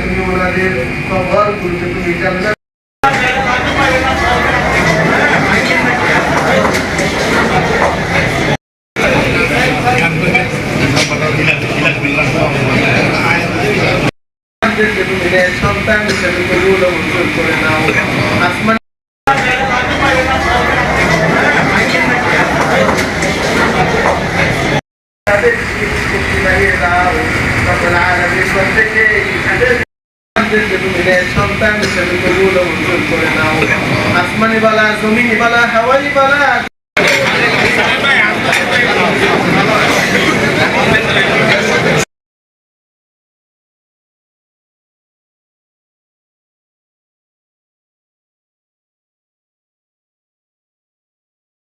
তুমি ওনাদের কবর করতে তুমি জান্নাত নেয় সন্তান হিসেবে কবুল মঞ্জুর করে নাও আসমান সন্তান হিসেবে কবুল মঞ্জুর করে নাও আসমানি বালা জমিনি বালা হাওয়াই বালা